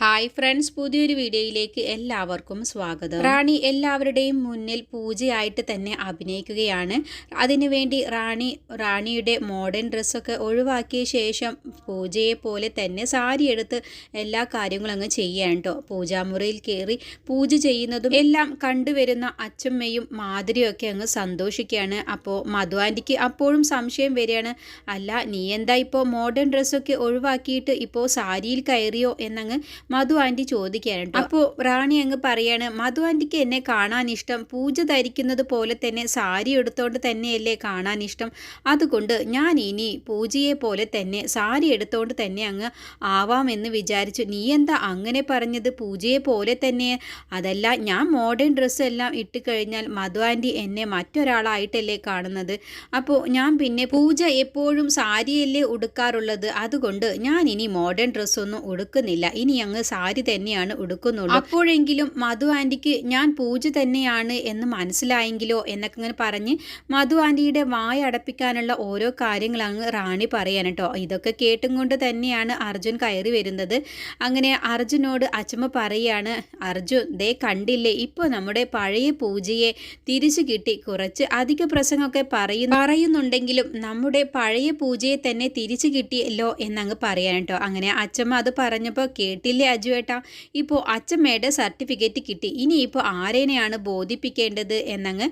Hi friends പുതിയൊരു വീഡിയോയിലേക്ക് എല്ലാവർക്കും സ്വാഗതം. റാണി എല്ലാവരുടെയും മുന്നിൽ പൂജയായിട്ട് തന്നെ അഭിനയിക്കുകയാണ്. അതിനുവേണ്ടി റാണി റാണിയുടെ മോഡേൺ ഡ്രസ്സൊക്കെ ഒഴിവാക്കിയ ശേഷം പൂജയെ പോലെ തന്നെ സാരി എടുത്ത് എല്ലാ കാര്യങ്ങളും അങ്ങ് ചെയ്യാൻ കേട്ടോ പൂജാമുറിയിൽ കയറി പൂജ ചെയ്യുന്നതും എല്ലാം കണ്ടുവരുന്ന അച്ചമ്മയും മാധുരിയും ഒക്കെ അങ്ങ് സന്തോഷിക്കുകയാണ്. അപ്പോൾ മധു ആന്റിക്ക് അപ്പോഴും സംശയം വരികയാണ് അല്ല നീ എന്താ ഇപ്പോൾ മോഡേൺ ഡ്രസ്സൊക്കെ ഒഴിവാക്കിയിട്ട് ഇപ്പോൾ സാരിയിൽ കയറിയോ? എന്നങ്ങ് മധു ആന്റി ചോദിക്കുകയാണ് അപ്പോൾ റാണി അങ്ങ് പറയാണ് മധു ആന്റിക്ക് എന്നെ കാണാൻ ഇഷ്ടം പൂജ ധരിക്കുന്നത് പോലെ തന്നെ സാരി എടുത്തോണ്ട് തന്നെയല്ലേ കാണാൻ ഇഷ്ടം അതുകൊണ്ട് ഞാൻ ഇനി പൂജയെ പോലെ തന്നെ സാരി എടുത്തോണ്ട് തന്നെ അങ്ങ് ആവാമെന്ന് വിചാരിച്ചു. നീ എന്താ അങ്ങനെ പറഞ്ഞത്? പൂജയെ പോലെ തന്നെ അതല്ല ഞാൻ മോഡേൺ ഡ്രസ്സ് എല്ലാം ഇട്ട് കഴിഞ്ഞാൽ മധു ആന്റി എന്നെ മറ്റൊരാളായിട്ടല്ലേ കാണുന്നത്. അപ്പോൾ ഞാൻ പിന്നെ പൂജ എപ്പോഴും സാരിയല്ലേ ഉടുക്കാറുള്ളത്. അതുകൊണ്ട് ഞാൻ ഇനി മോഡേൺ ഡ്രസ്സൊന്നും ഉടുക്കുന്നില്ല. ഇനി അങ്ങ് സാരി തന്നെയാണ് ഉടുക്കുന്നുള്ളൂ. അപ്പോഴെങ്കിലും മധു ആന്റിക്ക് ഞാൻ പൂജ തന്നെയാണ് എന്ന് മനസ്സിലായെങ്കിലോ എന്നൊക്കെ ഇങ്ങനെ പറഞ്ഞ് മധു ആന്റിയുടെ വായ അടപ്പിക്കാനുള്ള ഓരോ കാര്യങ്ങൾ അങ്ങ് റാണി പറയാൻ കേട്ടോ ഇതൊക്കെ കേട്ടും കൊണ്ട് തന്നെയാണ് അർജുൻ കയറി വരുന്നത്. അങ്ങനെ അർജുനോട് അച്ഛമ്മ പറയാണ് അർജുൻ ദേ കണ്ടില്ലേ ഇപ്പോൾ നമ്മുടെ പഴയ പൂജയെ തിരിച്ചു കിട്ടി. കുറച്ച് അധിക പ്രസംഗമൊക്കെ പറയുന്നു പറയുന്നുണ്ടെങ്കിലും നമ്മുടെ പഴയ പൂജയെ തന്നെ തിരിച്ചു കിട്ടിയല്ലോ എന്നങ്ങ് പറയാൻ കേട്ടോ അങ്ങനെ അച്ഛമ്മ അത് പറഞ്ഞപ്പോൾ കേട്ടില്ലേ അജുവേട്ട ഇപ്പോൾ അച്ഛമ്മയുടെ സർട്ടിഫിക്കറ്റ് കിട്ടി. ഇനിയിപ്പോൾ ആരേനെയാണ് ബോധിപ്പിക്കേണ്ടത് എന്നങ്ങ്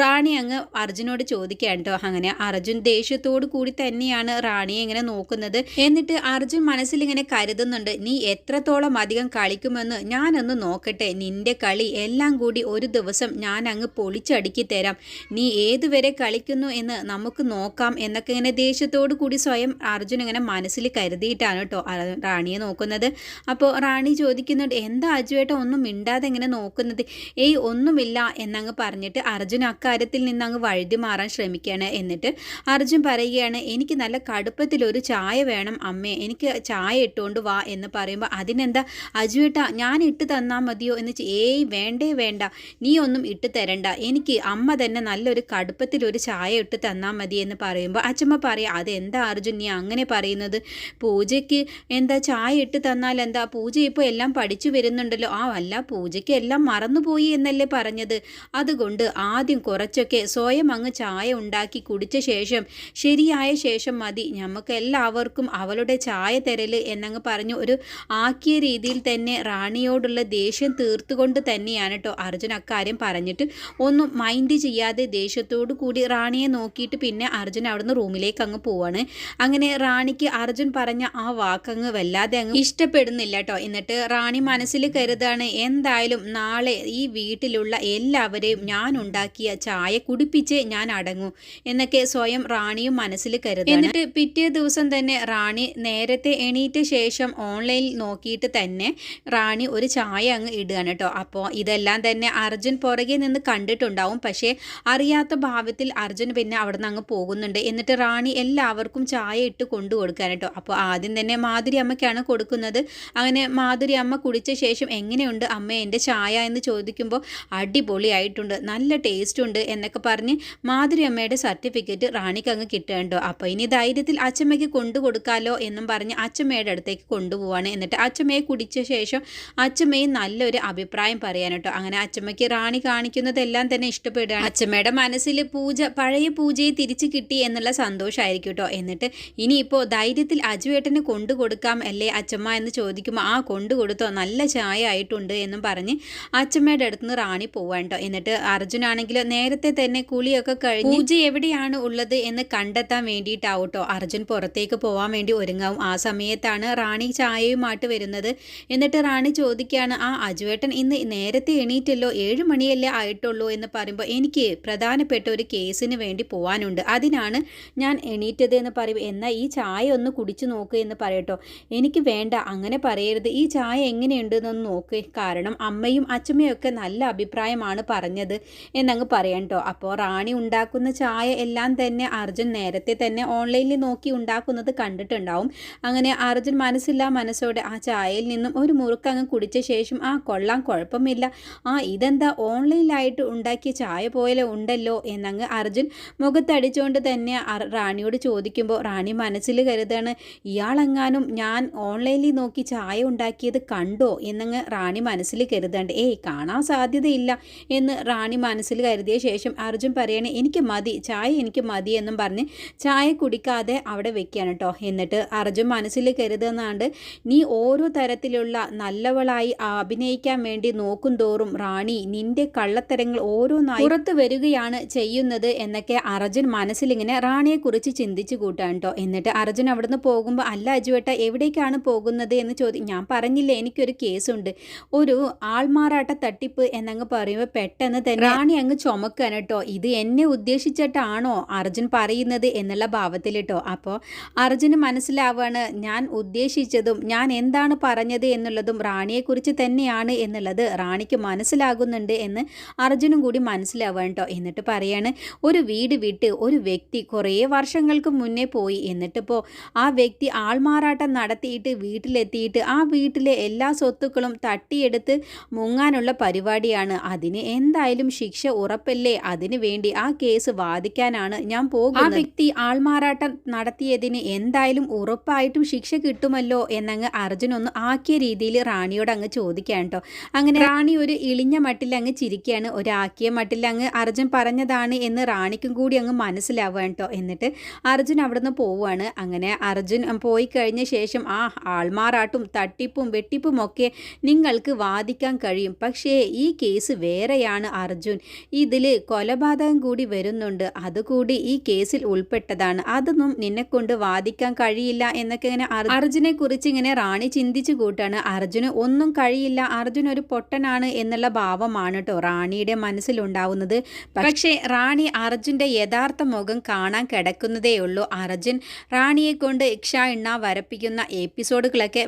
റാണി അങ്ങ് അർജുനോട് ചോദിക്കാൻ കേട്ടോ. അങ്ങനെ അർജുൻ ദേഷ്യത്തോടു കൂടി തന്നെയാണ് റാണിയെ ഇങ്ങനെ നോക്കുന്നത്. എന്നിട്ട് അർജുൻ മനസ്സിൽ ഇങ്ങനെ കരുതുന്നുണ്ട്. നീ എത്രത്തോളം അധികം കളിക്കുമെന്ന് ഞാനൊന്ന് നോക്കട്ടെ. നിന്റെ കളി എല്ലാം കൂടി ഒരു ദിവസം ഞാൻ അങ്ങ് പൊളിച്ചടുക്കി തരാം. നീ ഏതുവരെ കളിക്കുന്നു എന്ന് നമുക്ക് നോക്കാം എന്നൊക്കെ ഇങ്ങനെ ദേഷ്യത്തോടു കൂടി സ്വയം അർജുൻ ഇങ്ങനെ മനസ്സിൽ കരുതിയിട്ടാണ് കേട്ടോ റാണിയെ നോക്കുന്നത്. അപ്പോൾ റാണി ചോദിക്കുന്നുണ്ട് എന്താ അജുവേട്ട ഒന്നും മിണ്ടാതെ എങ്ങനെ നോക്കുന്നത്? ഏയ് ഒന്നുമില്ല എന്നങ്ങ് പറഞ്ഞിട്ട് അർജുൻ അക്കാര്യത്തിൽ നിന്ന് അങ്ങ് വഴുതി മാറാൻ ശ്രമിക്കുകയാണ്. എന്നിട്ട് അർജുൻ പറയുകയാണ് എനിക്ക് നല്ല കടുപ്പത്തിൽ ഒരു ചായ വേണം അമ്മേ എനിക്ക് ചായ ഇട്ടുകൊണ്ട് വാ എന്ന് പറയുമ്പോൾ അതിനെന്താ? അജുവേട്ട ഞാൻ ഇട്ട് തന്നാൽ മതിയോ? എന്ന് ഏയ് വേണ്ടേ വേണ്ട നീ ഒന്നും ഇട്ട് തരണ്ട. എനിക്ക് അമ്മ തന്നെ നല്ലൊരു കടുപ്പത്തിൽ ഒരു ചായ ഇട്ട് തന്നാൽ മതി എന്ന് പറയുമ്പോൾ അച്ഛമ്മ പറയാം അതെന്താ അർജുൻ നീ അങ്ങനെ പറയുന്നത്? പൂജയ്ക്ക് എന്താ ചായ ഇട്ട് തന്നാൽ എന്താ? പൂജ ഇപ്പോൾ എല്ലാം പഠിച്ചു വരുന്നുണ്ടല്ലോ. ആ അല്ല പൂജയ്ക്ക് എല്ലാം മറന്നുപോയി എന്നല്ലേ പറഞ്ഞത്? അതുകൊണ്ട് ആദ്യം കുറച്ചൊക്കെ സ്വയം അങ്ങ് ചായ ഉണ്ടാക്കി കുടിച്ച ശേഷം ശരിയായ ശേഷം മതി. നമുക്ക് എല്ലാവർക്കും അവളുടെ ചായ തരൽ എന്നങ്ങ് പറഞ്ഞു ഒരു ആക്കിയ രീതിയിൽ തന്നെ റാണിയോടുള്ള ദേഷ്യം തീർത്തുകൊണ്ട് തന്നെയാണ് കേട്ടോ അർജുൻ അക്കാര്യം പറഞ്ഞിട്ട് ഒന്നും മൈൻഡ് ചെയ്യാതെ ദേഷ്യത്തോടു കൂടി റാണിയെ നോക്കിയിട്ട് പിന്നെ അർജുൻ അവിടുന്ന് റൂമിലേക്ക് അങ്ങ് പോവാണ്. അങ്ങനെ റാണിക്ക് അർജുൻ പറഞ്ഞ ആ വാക്കങ്ങ് വല്ലാതെ അങ്ങ് ഇഷ്ടപ്പെടുന്നില്ല കേട്ടോ എന്നിട്ട് റാണി മനസ്സിൽ കരുതാണ് എന്തായാലും നാളെ ഈ വീട്ടിലുള്ള എല്ലാവരെയും ഞാൻ ഉണ്ടാക്കിയ ചായ കുടിപ്പിച്ച് ഞാൻ അടങ്ങൂ എന്നൊക്കെ സ്വയം റാണിയും മനസ്സിൽ കരുതും എന്നിട്ട് പിറ്റേ ദിവസം തന്നെ റാണി നേരത്തെ എണീറ്റ ശേഷം ഓൺലൈനിൽ നോക്കിയിട്ട് തന്നെ റാണി ഒരു ചായ അങ്ങ് ഇടുകയാണ് കേട്ടോ. അപ്പോൾ ഇതെല്ലാം തന്നെ അർജുൻ പുറകെ നിന്ന് കണ്ടിട്ടുണ്ടാവും. പക്ഷേ അറിയാത്ത ഭാവത്തിൽ അർജുൻ പിന്നെ അവിടെ അങ്ങ് പോകുന്നുണ്ട്. എന്നിട്ട് റാണി എല്ലാവർക്കും ചായ ഇട്ട് കൊണ്ടു കൊടുക്കാൻ കേട്ടോ. അപ്പോൾ ആദ്യം തന്നെ മാധുരി അമ്മയ്ക്കാണ് കൊടുക്കുന്നത്. അങ്ങനെ മാധുരി അമ്മ കുടിച്ച ശേഷം എങ്ങനെയുണ്ട്? അമ്മ എന്റെ ചായ എന്ന് ചോദിക്കുമ്പോൾ അടിപൊളിയായിട്ടുണ്ട് നല്ല ടേസ്റ്റ് ഉണ്ട് എന്നൊക്കെ പറഞ്ഞ് മാധുരി അമ്മയുടെ സർട്ടിഫിക്കറ്റ് റാണിക്ക് അങ്ങ് കിട്ടേണ്ടോ അപ്പോൾ ഇനി ധൈര്യത്തിൽ അച്ചമ്മയ്ക്ക് കൊണ്ടു കൊടുക്കാലോ എന്നും പറഞ്ഞ് അച്ചമ്മയുടെ അടുത്തേക്ക് കൊണ്ടുപോവാണ്. എന്നിട്ട് അച്ചമ്മയെ കുടിച്ച ശേഷം അച്ചമ്മയും നല്ലൊരു അഭിപ്രായം പറയാൻ കേട്ടോ. അങ്ങനെ അച്ചമ്മയ്ക്ക് റാണി കാണിക്കുന്നതെല്ലാം തന്നെ ഇഷ്ടപ്പെടുകയാണ്. അച്ചമ്മയുടെ മനസ്സിൽ പൂജ പഴയ പൂജയെ തിരിച്ചു കിട്ടി എന്നുള്ള സന്തോഷമായിരിക്കും കേട്ടോ. എന്നിട്ട് ഇനിയിപ്പോൾ ധൈര്യത്തിൽ അജുവേട്ടനെ കൊണ്ടു കൊടുക്കാം അല്ലേ അച്ചമ്മ എന്ന് ചോദിക്കുമ്പോൾ കൊണ്ടു കൊടുത്തോ നല്ല ചായ ആയിട്ടുണ്ട് എന്നും പറഞ്ഞ് അച്ഛമ്മയുടെ അടുത്ത് നിന്ന് റാണി പോവാൻ കേട്ടോ എന്നിട്ട് അർജുനാണെങ്കിൽ നേരത്തെ തന്നെ കുളിയൊക്കെ കഴിഞ്ഞ് പൂജ എവിടെയാണ് ഉള്ളത് എന്ന് കണ്ടെത്താൻ വേണ്ടിയിട്ടാവട്ടോ അർജുൻ പുറത്തേക്ക് പോവാൻ വേണ്ടി ഒരുങ്ങാവും ആ സമയത്താണ് റാണി ചായയുമായിട്ട് വരുന്നത്. എന്നിട്ട് റാണി ചോദിക്കുകയാണ് ആ അജുവേട്ടൻ ഇന്ന് നേരത്തെ എണീറ്റല്ലോ ഏഴ് മണിയല്ലേ ആയിട്ടുള്ളൂ എന്ന് പറയുമ്പോൾ എനിക്ക് പ്രധാനപ്പെട്ട ഒരു കേസിന് വേണ്ടി പോവാനുണ്ട്. അതിനാണ് ഞാൻ എണീറ്റത് എന്ന് പറയും. എന്നാൽ ഈ ചായ ഒന്ന് കുടിച്ചു നോക്കുക എന്ന് പറയട്ടോ എനിക്ക് വേണ്ട അങ്ങനെ പറയരുത്. ഈ ചായ എങ്ങനെയുണ്ട് എന്നൊന്ന് നോക്ക്. കാരണം അമ്മയും അച്ഛമ്മയും ഒക്കെ നല്ല അഭിപ്രായമാണ് പറഞ്ഞത് എന്നങ്ങ് പറയാം കേട്ടോ അപ്പോൾ റാണി ഉണ്ടാക്കുന്ന ചായ എല്ലാം തന്നെ അർജുൻ നേരത്തെ തന്നെ ഓൺലൈനിൽ നോക്കി ഉണ്ടാക്കുന്നത് കണ്ടിട്ടുണ്ടാവും. അങ്ങനെ അർജുൻ മനസ്സില്ലാ മനസ്സോടെ ആ ചായയിൽ നിന്നും ഒരു മുറുക്ക് അങ്ങ് കുടിച്ച ശേഷം ആ കൊള്ളാം കുഴപ്പമില്ല. ആ ഇതെന്താ ഓൺലൈനിലായിട്ട് ഉണ്ടാക്കിയ ചായ പോലെ ഉണ്ടല്ലോ? എന്നങ്ങ് അർജുൻ മുഖത്തടിച്ചുകൊണ്ട് തന്നെ റാണിയോട് ചോദിക്കുമ്പോൾ റാണി മനസ്സിൽ കരുതാണ് ഇയാളെങ്ങാനും ഞാൻ ഓൺലൈനിൽ നോക്കി ചായ ഉണ്ടാക്കിയത് കണ്ടോ എന്നങ്ങ് റാണി മനസ്സിൽ കരുതേണ്ട ഏയ് കാണാൻ സാധ്യതയില്ല എന്ന് റാണി മനസ്സിൽ കരുതിയ ശേഷം അർജുൻ പറയണേ എനിക്ക് മതി ചായ എനിക്ക് മതി എന്നും പറഞ്ഞ് ചായ കുടിക്കാതെ അവിടെ വെക്കുകയാണ് കേട്ടോ എന്നിട്ട് അർജുൻ മനസ്സിൽ കരുതുന്നാണ്ട് നീ ഓരോ തരത്തിലുള്ള നല്ലവളായി അഭിനയിക്കാൻ വേണ്ടി നോക്കും തോറും റാണി നിന്റെ കള്ളത്തരങ്ങൾ ഓരോന്നായി പുറത്തു വരികയാണ് ചെയ്യുന്നത് എന്നൊക്കെ അർജുൻ മനസ്സിലിങ്ങനെ റാണിയെക്കുറിച്ച് ചിന്തിച്ചു കൂട്ടാൻ കേട്ടോ എന്നിട്ട് അർജുൻ അവിടുന്ന് പോകുമ്പോൾ അല്ല അജുവേട്ട എവിടേക്കാണ് പോകുന്നത്? എന്ന് ചോദി ഞാൻ പറഞ്ഞില്ലേ എനിക്കൊരു കേസുണ്ട്. ഒരു ആൾമാറാട്ട തട്ടിപ്പ് എന്നങ്ങ് പറയുമ്പോൾ പെട്ടെന്ന് തന്നെ റാണി അങ്ങ് ചുമക്കാൻ കേട്ടോ. ഇത് എന്നെ ഉദ്ദേശിച്ചിട്ടാണോ അർജുൻ പറയുന്നത് എന്നുള്ള ഭാവത്തിൽ കേട്ടോ. അപ്പോൾ അർജുന് മനസ്സിലാവാണ് ഞാൻ ഉദ്ദേശിച്ചതും ഞാൻ എന്താണ് പറഞ്ഞത് എന്നുള്ളതും റാണിയെക്കുറിച്ച് തന്നെയാണ് എന്നുള്ളത് റാണിക്ക് മനസ്സിലാകുന്നുണ്ട് എന്ന് അർജുനും കൂടി മനസ്സിലാവാണ് കേട്ടോ. എന്നിട്ട് പറയാണ് ഒരു വീട് വിട്ട് ഒരു വ്യക്തി കുറേ വർഷങ്ങൾക്ക് മുന്നേ പോയി. എന്നിട്ടിപ്പോൾ ആ വ്യക്തി ആൾമാറാട്ടം നടത്തിയിട്ട് വീട്ടിലെത്തിയിട്ട് ആ വീട്ടിലെ എല്ലാ സ്വത്തുക്കളും തട്ടിയെടുത്ത് മുങ്ങാനുള്ള പരിപാടിയാണ്. അതിന് എന്തായാലും ശിക്ഷ ഉറപ്പല്ലേ? അതിനു വേണ്ടി ആ കേസ് വാദിക്കാനാണ് ഞാൻ പോകുന്നത്. ആ വ്യക്തി ആൾമാറാട്ടം നടത്തിയതിന് എന്തായാലും ഉറപ്പായിട്ടും ശിക്ഷ കിട്ടുമല്ലോ എന്നങ്ങ് അർജുൻ ഒന്ന് ആക്കിയ രീതിയിൽ റാണിയോട് അങ്ങ് ചോദിക്കാൻ കേട്ടോ. അങ്ങനെ റാണി ഒരു ഇളിഞ്ഞ മട്ടിൽ അങ്ങ് ചിരിക്കുകയാണ്. ഒരാക്കിയ മട്ടിൽ അങ്ങ് അർജുൻ പറഞ്ഞതാണ് എന്ന് റാണിക്കും കൂടി അങ്ങ് മനസ്സിലാവുക കേട്ടോ. എന്നിട്ട് അർജുൻ അവിടുന്ന് പോവുകയാണ്. അങ്ങനെ അർജുൻ പോയി കഴിഞ്ഞ ശേഷം ആ ആൾമാറാട്ടും തട്ടിപ്പും വെട്ടിപ്പുമൊക്കെ നിങ്ങൾക്ക് വാദിക്കാൻ കഴിയും. പക്ഷേ ഈ കേസ് വേറെയാണ് അർജുൻ. ഇതിൽ കൊലപാതകം കൂടി വരുന്നുണ്ട്. അതുകൂടി ഈ കേസിൽ ഉൾപ്പെട്ടതാണ്. അതൊന്നും നിന്നെക്കൊണ്ട് വാദിക്കാൻ കഴിയില്ല എന്നൊക്കെ ഇങ്ങനെ അർജുനെ കുറിച്ച് ഇങ്ങനെ റാണി ചിന്തിച്ചു കൂട്ടാണ്. അർജുന് ഒന്നും കഴിയില്ല. അർജുൻ ഒരു പൊട്ടനാണ് എന്നുള്ള ഭാവമാണ് കേട്ടോ റാണിയുടെ മനസ്സിലുണ്ടാവുന്നത്. പക്ഷേ റാണി അർജുന്റെ യഥാർത്ഥ മുഖം കാണാൻ കിടക്കുന്നതേ ഉള്ളൂ അർജുൻ റാണിയെ കൊണ്ട് ഇക്ഷ എണ്ണ വരപ്പിക്കുന്ന എപ്പിസോഡുകളൊക്കെ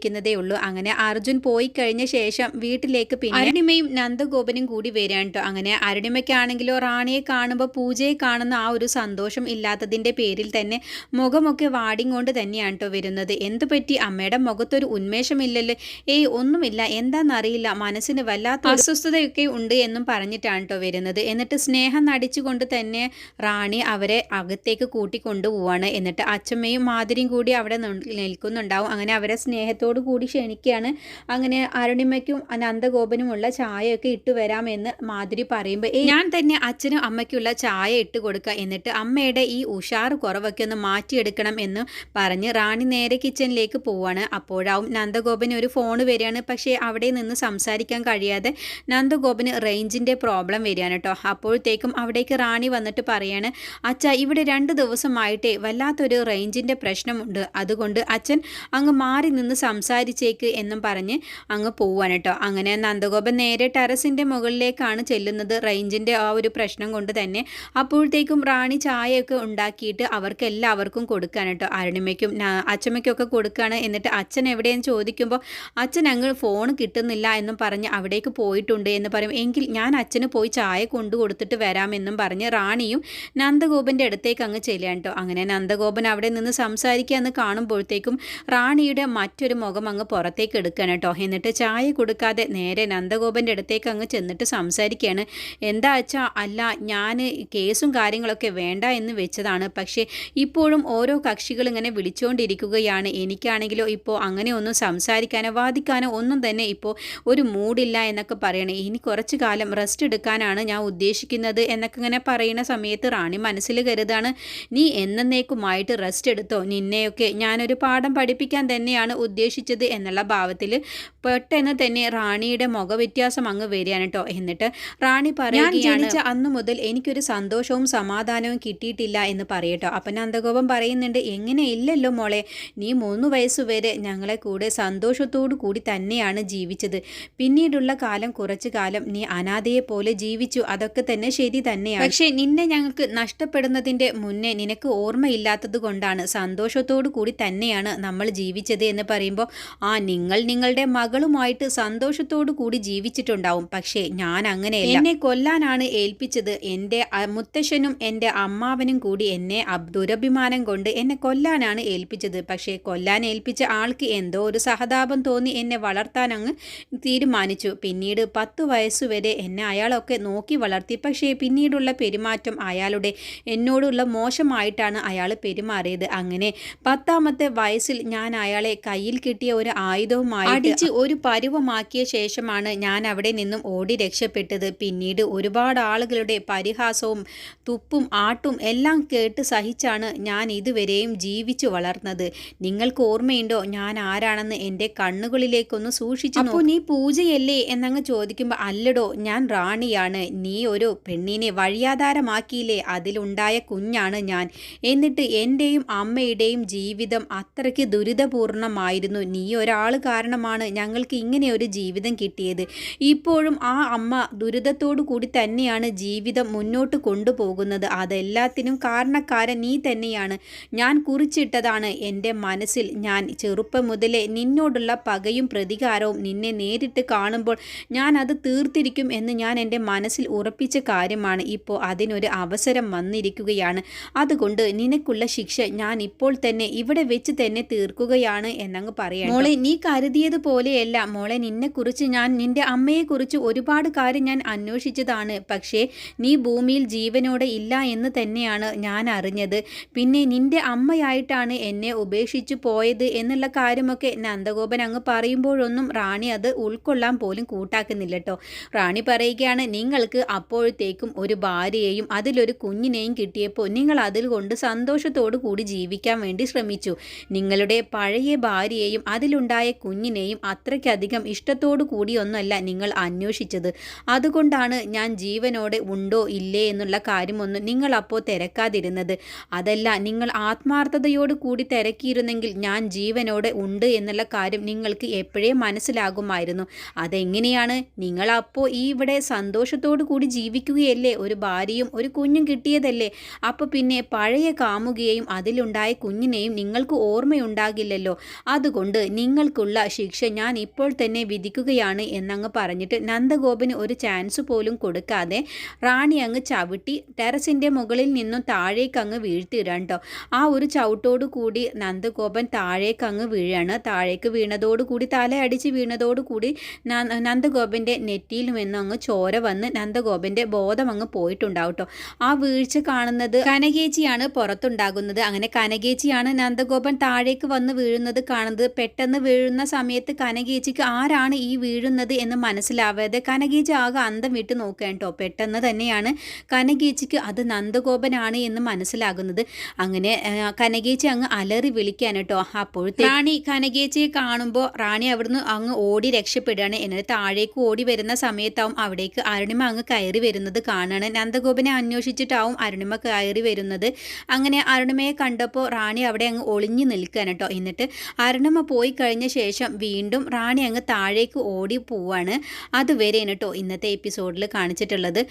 വരാനിരിക്കുന്നതേ ഉള്ളൂ. അങ്ങനെ അർജുൻ പോയി കഴിഞ്ഞ ശേഷം വീട്ടിലേക്ക് പിന്നെ അരുണിമയും നന്ദഗോപനും കൂടി വരാൻ കേട്ടോ. അങ്ങനെ അരുണിമയ്ക്കാണെങ്കിലോ റാണിയെ കാണുമ്പോൾ പൂജയെ കാണുന്ന ആ ഒരു സന്തോഷം ഇല്ലാത്തതിന്റെ പേരിൽ തന്നെ മുഖമൊക്കെ വാടിങ്ങോണ്ട് തന്നെയാണ് കേട്ടോ വരുന്നത്. എന്തു പറ്റി? അമ്മയുടെ മുഖത്തൊരു ഉന്മേഷമില്ലല്ലോ. ഏയ് ഒന്നുമില്ല. എന്താണെന്നറിയില്ല മനസ്സിന് വല്ലാത്ത അസ്വസ്ഥതയൊക്കെ ഉണ്ട് എന്നും പറഞ്ഞിട്ടാണ് കേട്ടോ വരുന്നത്. എന്നിട്ട് സ്നേഹം നടിച്ചുകൊണ്ട് തന്നെ റാണി അവരെ അകത്തേക്ക് കൂട്ടിക്കൊണ്ടുപോവാണ്. എന്നിട്ട് അച്ഛമ്മയും മാതിരിയും കൂടി അവിടെ നിൽക്കുന്നുണ്ടാവും. അങ്ങനെ അവരെ സ്നേഹത്തോടു കൂടി ക്ഷണിക്കുകയാണ് അങ്ങനെ അരുണിമയ്ക്കും നന്ദഗോപനുമുള്ള ചായയൊക്കെ ഇട്ട് വരാമെന്ന് മാതിരി പറയുമ്പോൾ ഞാൻ തന്നെ അച്ഛനും അമ്മയ്ക്കുള്ള ചായ ഇട്ട് കൊടുക്കുക എന്നിട്ട് അമ്മയുടെ ഈ ഉഷാർ കുറവൊക്കെ ഒന്ന് മാറ്റിയെടുക്കണം എന്ന് പറഞ്ഞ് റാണി നേരെ കിച്ചണിലേക്ക് പോവാണ്. അപ്പോഴാവും നന്ദഗോപന് ഒരു ഫോൺ വരികയാണ്. പക്ഷേ അവിടെ നിന്ന് സംസാരിക്കാൻ കഴിയാതെ നന്ദഗോപന് റേഞ്ചിന്റെ പ്രോബ്ലം വരികയാണ് കേട്ടോ. അപ്പോഴത്തേക്കും അവിടേക്ക് റാണി വന്നിട്ട് പറയാണ് അച്ഛ ഇവിടെ രണ്ട് ദിവസമായിട്ടേ വല്ലാത്തൊരു റേഞ്ചിന്റെ പ്രശ്നമുണ്ട്. അതുകൊണ്ട് അച്ഛൻ അങ്ങ് മാറി നിന്ന് സംസാരിച്ചേക്ക് എന്നും പറഞ്ഞ് അങ്ങ് പോവാണ് കേട്ടോ. അങ്ങനെ നന്ദഗോപൻ നേരെ ടെറസിന്റെ മുകളിലേക്കാണ് ചെല്ലുന്നത്. റേഞ്ചിന്റെ ആ ഒരു പ്രശ്നം കൊണ്ട് തന്നെ അപ്പോഴത്തേക്കും റാണി ചായയൊക്കെ ഉണ്ടാക്കിയിട്ട് അവർക്ക് എല്ലാവർക്കും കൊടുക്കാൻ കേട്ടോ. അരുണിമയ്ക്കും അച്ഛമ്മയ്ക്കൊക്കെ കൊടുക്കുകയാണ് എന്നിട്ട് അച്ഛൻ എവിടെയെന്ന് ചോദിക്കുമ്പോൾ അച്ഛൻ അങ്ങ് ഫോൺ കിട്ടുന്നില്ല എന്നും പറഞ്ഞ് അവിടേക്ക് പോയിട്ടുണ്ട് എന്ന് പറയും. എങ്കിൽ ഞാൻ അച്ഛന് പോയി ചായ കൊണ്ടു കൊടുത്തിട്ട് വരാമെന്നും പറഞ്ഞ് റാണിയും നന്ദഗോപന്റെ അടുത്തേക്ക് അങ്ങ് ചെല്ലുകയാണ് കേട്ടോ. അങ്ങനെ നന്ദഗോപൻ അവിടെ നിന്ന് സംസാരിക്കുക എന്ന് കാണുമ്പോഴത്തേക്കും റാണിയുടെ മറ്റൊരു മുഖം അങ്ങ് പുറത്തേക്ക് എടുക്കുകയാണ് കേട്ടോ. എന്നിട്ട് ചായ കൊടുക്കാതെ നേരെ നന്ദഗോപന്റെ അടുത്തേക്ക് അങ്ങ് ചെന്നിട്ട് സംസാരിക്കുകയാണ്. എന്താ വെച്ചാൽ അല്ല ഞാൻ കേസും കാര്യങ്ങളൊക്കെ വേണ്ട എന്ന് വെച്ചതാണ്. പക്ഷേ ഇപ്പോഴും ഓരോ കക്ഷികൾ ഇങ്ങനെ വിളിച്ചുകൊണ്ടിരിക്കുകയാണ് എനിക്കാണെങ്കിലോ ഇപ്പോൾ അങ്ങനെ ഒന്നും സംസാരിക്കാനോ വാദിക്കാനോ ഒന്നും തന്നെ ഇപ്പോൾ ഒരു മൂഡില്ല എന്നൊക്കെ പറയണേ. ഇനി കുറച്ച് കാലം റെസ്റ്റ് എടുക്കാനാണ് ഞാൻ ഉദ്ദേശിക്കുന്നത് എന്നൊക്കെ ഇങ്ങനെ പറയുന്ന സമയത്ത് റാണി മനസ്സിൽ കരുതാണ് നീ എന്നേക്കുമായിട്ട് റെസ്റ്റ് എടുത്തോ? നിന്നെയൊക്കെ ഞാനൊരു പാഠം പഠിപ്പിക്കാൻ തന്നെയാണ് ഉദ്ദേശിച്ചത്. എന്നുള്ള ഭാവത്തിൽ പെട്ടെന്ന് തന്നെ റാണിയുടെ മുഖവ്യത്യാസം അങ്ങ് വരികയാണ് കേട്ടോ. എന്നിട്ട് റാണി പറയുകയാണ് അന്നു മുതൽ എനിക്കൊരു സന്തോഷവും സമാധാനവും കിട്ടിയിട്ടില്ല എന്ന് പറയട്ടോ അപ്പം നന്ദഗോപം പറയുന്നുണ്ട് എങ്ങനെ ഇല്ലല്ലോ മോളെ നീ മൂന്ന് വയസ്സുവരെ ഞങ്ങളെ കൂടെ സന്തോഷത്തോടു കൂടി തന്നെയാണ് ജീവിച്ചത്. പിന്നീടുള്ള കാലം കുറച്ച് കാലം നീ അനാഥയെ പോലെ ജീവിച്ചു. അതൊക്കെ തന്നെ ശരി തന്നെയാണ്. പക്ഷേ നിന്നെ ഞങ്ങൾക്ക് നഷ്ടപ്പെടുന്നതിന്റെ മുന്നേ നിനക്ക് ഓർമ്മയില്ലാത്തത് കൊണ്ടാണ് സന്തോഷത്തോടു കൂടി തന്നെയാണ് നമ്മൾ ജീവിച്ചത് എന്ന് പറയുമ്പോൾ ആ നിങ്ങൾ നിങ്ങളുടെ മകളുമായിട്ട് സന്തോഷത്തോടു കൂടി ജീവിച്ചിട്ടുണ്ടാവും. പക്ഷേ ഞാൻ അങ്ങനെയല്ല. എന്നെ കൊല്ലാനാണ് ഏൽപ്പിച്ചത്. എന്റെ മുത്തശ്ശനും എന്റെ അമ്മാവനും കൂടി എന്നെ ദുരഭിമാനം കൊണ്ട് എന്നെ കൊല്ലാനാണ് ഏൽപ്പിച്ചത്. പക്ഷേ കൊല്ലാൻ ഏൽപ്പിച്ച ആൾക്ക് എന്തോ ഒരു സഹതാപം തോന്നി എന്നെ വളർത്താൻ അങ്ങ് തീരുമാനിച്ചു. പിന്നീട് പത്ത് വയസ്സുവരെ എന്നെ അയാളൊക്കെ നോക്കി വളർത്തി. പക്ഷേ പിന്നീടുള്ള പെരുമാറ്റം അയാളുടെ എന്നോടുള്ള മോശമായിട്ടാണ് അയാൾ പെരുമാറിയത്. അങ്ങനെ പത്താമത്തെ വയസ്സിൽ ഞാൻ അയാളെ കയ്യിൽ കിട്ടിയ ഒരു ആയുധവുമായി അടിച്ച് ഒരു പരുവമാക്കിയ ശേഷമാണ് ഞാൻ അവിടെ നിന്നും ഓടി രക്ഷപ്പെട്ടത്. പിന്നീട് ഒരുപാട് ആളുകളുടെ പരിഹാസവും തുപ്പും ആട്ടും എല്ലാം കേട്ട് സഹിച്ചാണ് ഞാൻ ഇതുവരെയും ജീവിച്ചു വളർന്നത്. നിങ്ങൾക്ക് ഓർമ്മയുണ്ടോ? ഞാൻ ആരാണെന്ന് എന്റെ കണ്ണുകളിലേക്കൊന്ന് സൂക്ഷിച്ചു അപ്പോൾ നീ പൂജയല്ലേ എന്നങ്ങ് ചോദിക്കുമ്പോൾ അല്ലടോ ഞാൻ റാണിയാണ്. നീ ഒരു പെണ്ണിനെ വഴിയാധാരമാക്കിയില്ലേ? അതിലുണ്ടായ കുഞ്ഞാണ് ഞാൻ. എന്നിട്ട് എന്റെയും അമ്മയുടെയും ജീവിതം അത്രയ്ക്ക് ദുരിതപൂർണമായിരുന്നു നീ ഒരാൾ കാരണമാണ് ഞങ്ങൾക്ക് ഇങ്ങനെ ഒരു ജീവിതം കിട്ടിയത്. ഇപ്പോഴും ആ അമ്മ ദുരിതത്തോടു കൂടി തന്നെയാണ് ജീവിതം മുന്നോട്ട് കൊണ്ടുപോകുന്നത്. അതെല്ലാത്തിനും കാരണക്കാരൻ നീ തന്നെയാണ്. ഞാൻ കുറിച്ചിട്ടതാണ് എന്റെ മനസ്സിൽ. ഞാൻ ചെറുപ്പം മുതലേ നിന്നോടുള്ള പകയും പ്രതികാരവും നിന്നെ നേരിട്ട് കാണുമ്പോൾ ഞാൻ അത് തീർത്തിരിക്കും എന്ന് ഞാൻ എന്റെ മനസ്സിൽ ഉറപ്പിച്ച കാര്യമാണ്. ഇപ്പോൾ അതിനൊരു അവസരം വന്നിരിക്കുകയാണ്. അതുകൊണ്ട് നിനക്കുള്ള ശിക്ഷ ഞാൻ ഇപ്പോൾ തന്നെ ഇവിടെ വെച്ച് തന്നെ തീർക്കുകയാണ് എന്നങ്ങ് പറയാം മോളെ നീ കരുതിയതുപോലെയല്ല മോളെ നിന്നെക്കുറിച്ച് ഞാൻ നിന്റെ അമ്മയെ കുറിച്ച് ഒരുപാട് കാര്യം ഞാൻ അന്വേഷിച്ചതാണ്. പക്ഷേ നീ ഭൂമിയിൽ ജീവനോടെ ഇല്ല എന്ന് തന്നെയാണ് ഞാൻ അറിഞ്ഞത്. പിന്നെ നിന്റെ അമ്മയായിട്ടാണ് എന്നെ ഉപേക്ഷിച്ചു പോയത് എന്നുള്ള കാര്യമൊക്കെ നന്ദഗോപൻ അങ്ങ് പറയുമ്പോഴൊന്നും റാണി അത് ഉൾക്കൊള്ളാൻ പോലും കൂട്ടാക്കുന്നില്ല കേട്ടോ. റാണി പറയുകയാണ് നിങ്ങൾക്ക് അപ്പോഴത്തേക്കും ഒരു ഭാര്യയെയും അതിലൊരു കുഞ്ഞിനെയും കിട്ടിയപ്പോൾ നിങ്ങൾ അതിൽ കൊണ്ട് സന്തോഷത്തോടു കൂടി ജീവിക്കാൻ വേണ്ടി ശ്രമിച്ചു. നിങ്ങളുടെ പഴയ ഭാര്യയെയും അതിലുണ്ടായ കുഞ്ഞിനെയും അത്രയ്ക്കധികം ഇഷ്ടത്തോടു കൂടിയൊന്നുമല്ല നിങ്ങൾ അന്വേഷിച്ചത്. അതുകൊണ്ടാണ് ഞാൻ ജീവനോടെ ഉണ്ടോ ഇല്ലേ എന്നുള്ള കാര്യമൊന്നും നിങ്ങൾ അപ്പോൾ തിരക്കാതിരുന്നത്. അതല്ല നിങ്ങൾ ആത്മാർത്ഥതയോട് കൂടി തിരക്കിയിരുന്നെങ്കിൽ ഞാൻ ജീവനോടെ ഉണ്ട് എന്നുള്ള കാര്യം നിങ്ങൾക്ക് എപ്പോഴേ മനസ്സിലാകുമായിരുന്നു. അതെങ്ങനെയാണ്? നിങ്ങൾ അപ്പോൾ ഈ ഇവിടെ സന്തോഷത്തോടു കൂടി ജീവിക്കുകയല്ലേ? ഒരു ഭാര്യയും ഒരു കുഞ്ഞും കിട്ടിയതല്ലേ? അപ്പോൾ പിന്നെ പഴയ കാമുകയെയും അതിലുണ്ടായ കുഞ്ഞിനെയും നിങ്ങൾക്ക് ഓർമ്മയുണ്ടാകില്ലല്ലോ. അതുകൊണ്ട് നിങ്ങൾക്കുള്ള ശിക്ഷ ഞാൻ ഇപ്പോൾ തന്നെ വിധിക്കുകയാണ് എന്നങ്ങ് പറഞ്ഞിട്ട് നന്ദഗോപിന് ഒരു ചാൻസ് പോലും കൊടുക്കാതെ റാണി അങ്ങ് ചവിട്ടി ടെറസിന്റെ മുകളിൽ നിന്നും താഴേക്ക് അങ്ങ് വീഴ്ത്തിയിടാണ്ടോ ആ ഒരു ചവിട്ടോടു കൂടി നന്ദഗോപൻ താഴേക്ക് അങ്ങ് വീഴാണ്. താഴേക്ക് വീണതോടുകൂടി തല അടിച്ച് വീണതോടുകൂടി നന്ദഗോപന്റെ നെറ്റിയിലും എന്നും അങ്ങ് ചോര വന്ന് നന്ദഗോപന്റെ ബോധം അങ്ങ് പോയിട്ടുണ്ടാവും കേട്ടോ ആ വീഴ്ച കാണുന്നത് കനകേച്ചിയാണ് പുറത്തുണ്ടാകുന്നത്. അങ്ങനെ കനകേച്ചിയാണ് നന്ദഗോപൻ താഴേക്ക് വന്ന് വീഴുന്നത് കാണുന്നത്. പെട്ടെന്ന് വീഴുന്ന സമയത്ത് കനകേച്ചിക്ക് ആരാണ് ഈ വീഴുന്നത് എന്ന് മനസ്സിലാവാതെ കനകേച്ചി ആകെ അന്തം വിട്ട് നോക്കുക കേട്ടോ. പെട്ടെന്ന് തന്നെയാണ് കനകേച്ചിക്ക് അത് നന്ദഗോപനാണ് എന്ന് മനസ്സിലാകുന്നത്. അങ്ങനെ കനകേച്ചി അങ്ങ് അലറി വിളിക്കാൻ കേട്ടോ. അപ്പോഴത്തെ റാണി കനകേച്ചിയെ കാണുമ്പോൾ റാണി അവിടുന്ന് അങ്ങ് ഓടി രക്ഷപ്പെടുകയാണ്. എന്നിട്ട് താഴേക്ക് ഓടി വരുന്ന സമയത്താവും അവിടേക്ക് അരുണിമ അങ്ങ് കയറി വരുന്നത് കാണാണ്. നന്ദഗോപനെ അന്വേഷിച്ചിട്ടാവും അരുണിമ കയറി വരുന്നത്. അങ്ങനെ അരുണിമയെ കണ്ടപ്പോൾ റാണി അവിടെ അങ്ങ് ഒളിഞ്ഞു നിൽക്കാൻ കേട്ടോ. എന്നിട്ട് അരുണിമ പോയി കഴിഞ്ഞ ശേഷം വീണ്ടും റാണി അങ്ങ് താഴേക്ക് ഓടി പോവാണ്. അതുവരെയാണ് കേട്ടോ ഇന്നത്തെ എപ്പിസോഡിൽ കാണിച്ചിട്ടുള്ളത്.